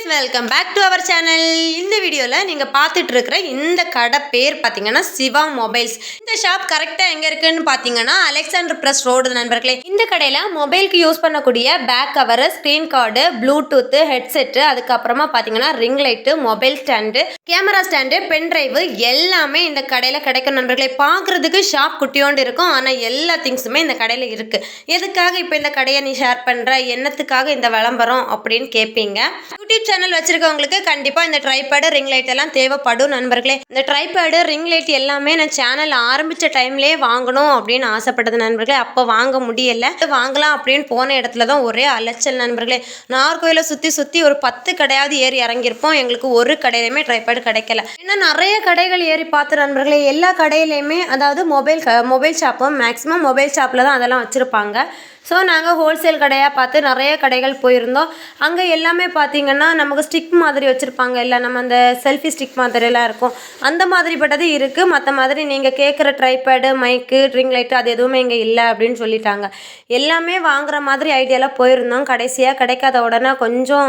Guys welcome back to our channel இந்த வீடியோவில் நீங்கள் பார்த்துட்டு இருக்கிற இந்த கடை பேர் பார்த்தீங்கன்னா சிவா மொபைல்ஸ். இந்த ஷாப் கரெக்டாக எங்கே இருக்குன்னு பார்த்தீங்கன்னா அலெக்சாண்டர் ப்ரெஸ் ரோடு நண்பர்களே. இந்த கடையில் மொபைலுக்கு யூஸ் பண்ணக்கூடிய back cover screen guard bluetooth headset அதுக்கப்புறமா பார்த்தீங்கன்னா ring light mobile stand camera stand pen drive எல்லாமே இந்த கடையில் கிடைக்கும் நண்பர்களை. பார்க்குறதுக்கு ஷாப் குட்டியோண்டு இருக்கும். ஆனால் எல்லா திங்ஸுமே இந்த கடையில் இருக்குது எதுக்காக இப்போ இந்த கடையை நீ ஷேர் பண்ணுற என்னத்துக்காக இந்த விளம்பரம் அப்படின்னு கேட்பீங்க யூடியூப் சேனல் வச்சுருக்கவங்களுக்கு கண்டிப்பாக இந்த ட்ரைபேடு ரிங் லைட் எல்லாம் தேவைப்படும் நண்பர்களே. இந்த ட்ரைபேடு ரிங் லைட் எல்லாமே நான் சேனல் ஆரம்பித்த டைம்லேயே வாங்கணும் அப்படின்னு ஆசைப்பட்டது நண்பர்களே. அப்போ வாங்க முடியலை. வாங்கலாம் அப்படின்னு போன இடத்துல தான் ஒரே அலைச்சல் நண்பர்களே. நார்கோயிலை சுற்றி சுற்றி ஒரு பத்து கடையாவது ஏறி இறங்கியிருப்போம். எங்களுக்கு ஒரு கடையிலையுமே ட்ரைபேடு கிடைக்கல. இன்னும் நிறைய கடைகள் ஏறி பார்த்த நண்பர்களே எல்லா கடையிலையுமே அதாவது மொபைல் மொபைல் ஷாப்பும் மேக்ஸிமம் மொபைல் ஷாப்பில் தான் அதெல்லாம் வச்சுருப்பாங்க. ஸோ நாங்கள் ஹோல்சேல் கடையாக பார்த்து நிறைய கடைகள் போயிருந்தோம். அங்கே எல்லாமே பார்த்தீங்கன்னா நமக்கு ஸ்டிக் மாதிரி வச்சுருப்பாங்க. இல்லை நம்ம அந்த செல்ஃபி ஸ்டிக் மாதிரிலாம் இருக்கும். அந்த மாதிரிப்பட்டது இருக்குது மற்ற மாதிரி நீங்கள் கேட்குற ட்ரைபேடு மைக்கு ட்ரிங் லைட்டு அது எதுவுமே இங்கே இல்லை அப்படின்னு சொல்லிட்டாங்க. எல்லாமே வாங்குற மாதிரி ஐடியாவில் போயிருந்தோம். கடைசியாக கிடைக்காத உடனே கொஞ்சம்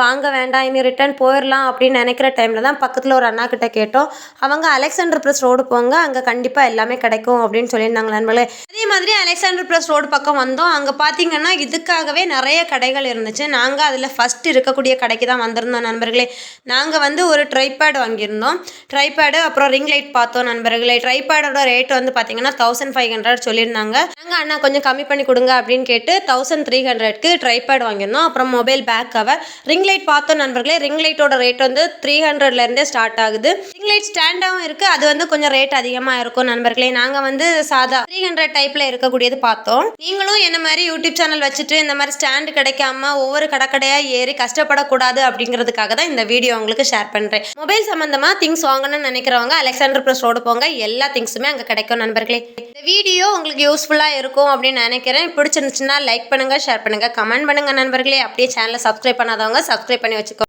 வாங்க வேண்டாம் இனி ரிட்டர்ன் போயிடலாம் அப்படின்னு நினைக்கிற டைமில் தான் பக்கத்தில் ஒரு அண்ணா கிட்ட கேட்டோம். அவங்க அலெக்சாண்டர் ப்ளஸ் ரோடு போங்க அங்கே கண்டிப்பாக எல்லாமே கிடைக்கும் அப்படின்னு சொல்லியிருந்தாங்க நண்பர்களே. அதே மாதிரி அலெக்சாண்டர் ப்ளஸ் ரோடு பக்கம் வந்தோம். அங்கே பார்த்தீங்கன்னா இதுக்காகவே நிறைய கடைகள் இருந்துச்சு. நாங்கள் அதில் ஃபஸ்ட் இருக்கக்கூடிய கடைக்கு தான் வந்திருந்தோம் நண்பர்களே. நாங்கள் வந்து ஒரு ட்ரைபேட் வாங்கியிருந்தோம். ட்ரைபேடு அப்புறம் ரிங் லைட் பார்த்தோம் நண்பர்களே. ட்ரைபேடோட ரேட் வந்து பார்த்தீங்கன்னா தௌசண்ட் ஃபைவ் ஹண்ட்ரட் சொல்லியிருந்தாங்க. நாங்கள் அண்ணா கொஞ்சம் கம்மி கம்மி பண்ணி கொடுங்க அப்படின்னு கேட்டு தௌசண்ட் த்ரீ ஹண்ட்ரட்க்கு ட்ரைபேட் வாங்கியிருந்தோம். அப்புறம் mobile back cover ring light பார்த்தோம் நண்பர்களே. ரிங் லைட்டோட ரேட் வந்து த்ரீ ஹண்ட்ரட்லேருந்தே ஸ்டார்ட் ஆகுது. ரிங் லைட் ஸ்டாண்டாகவும் இருக்குது அது வந்து கொஞ்சம் ரேட் அதிகமாக இருக்கும் நண்பர்களே. நாங்கள் வந்து சாதா த்ரீ ஹண்ட்ரட் டைப்பில் இருக்கக்கூடியது பார்த்தோம். நீங்களும் என்ன மாதிரி யூடியூப் சேனல் வச்சுட்டு இந்த மாதிரி ஸ்டாண்டு கிடைக்காம ஒவ்வொரு கடைக்கடையாக ஏறி கஷ்டப்படக்கூடாது அப்படிங்கிறதுக்காக தான் இந்த வீடியோ உங்களுக்கு ஷேர் பண்ணுறேன் மொபைல் சம்மந்தமாக திங்ஸ் வாங்கணும்னு நினைக்கிறவங்க அலெக்சாண்டர் ப்ளஸ் ரோடு போங்க. எல்லா திங்ஸுமே அங்கே கிடைக்கும் நண்பர்களே. இந்த வீடியோ உங்களுக்கு யூஸ்ஃபுல்லாக இருக்கும் அப்படின்னு நினைக்கிறேன். பிடிச்சிருந்துச்சுன்னா லைக் பண்ணுங்கள் ஷேர் பண்ணுங்கள் கமெண்ட் பண்ணுங்கள் நண்பர்களே. அப்படியே சேனலை சப்ஸ்கிரைப் பண்ணாதவங்க சப்ஸ்கிரைப் பண்ணி வச்சுக்கோ.